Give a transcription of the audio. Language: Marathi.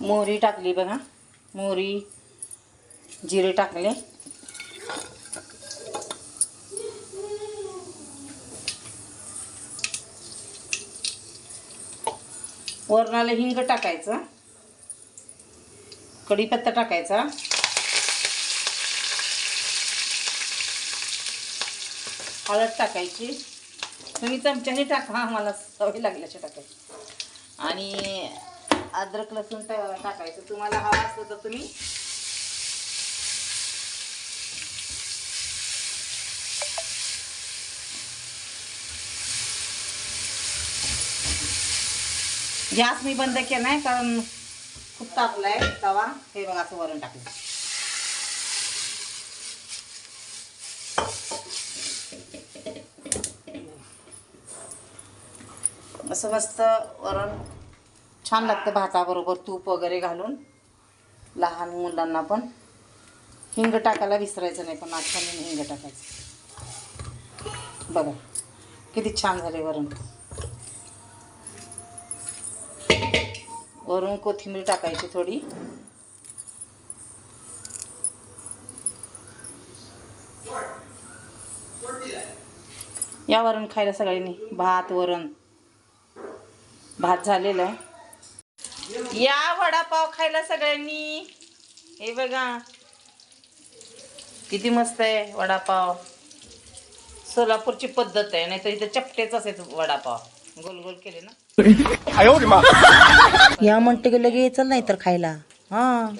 मोहरी टाकली बघा. मोहरी जिरे टाकले. वरणाला हिंग टाकायचं. कढीपत्ता टाकायचा. हळद टाकायची. तुम्ही चमच्याने टाका आम्हाला मला सवय लागल्याच्या टाकायची. आणि अद्रक लसूण टाकायचं. तुम्हाला हवा असलं तर तुम्ही गॅस मी बंद केला नाही कारण खूप तापलाय तवा. हे बघा असं वरण टाकलं. असं मस्त वरण छान लागतं भाताबरोबर तूप वगैरे घालून. लहान मुलांना पण. हिंग टाकायला विसरायचं नाही पण आठवणी हिंग टाकायचं. बघा किती छान झाले वरण. वरून कोथिंबीर टाकायची थोडी. या वरण खायला सगळ्यांनी. भात वरण. भात झालेलं आहे. या वडापाव खायला सगळ्यांनी. हे बघा. किती मस्त आहे वडापाव. सोलापूरची पद्धत आहे नाही तर इथं चपटेच असेल वडापाव. गोल गोल केले ना. या म्हणते की लगेच नाही तर खायला. हा.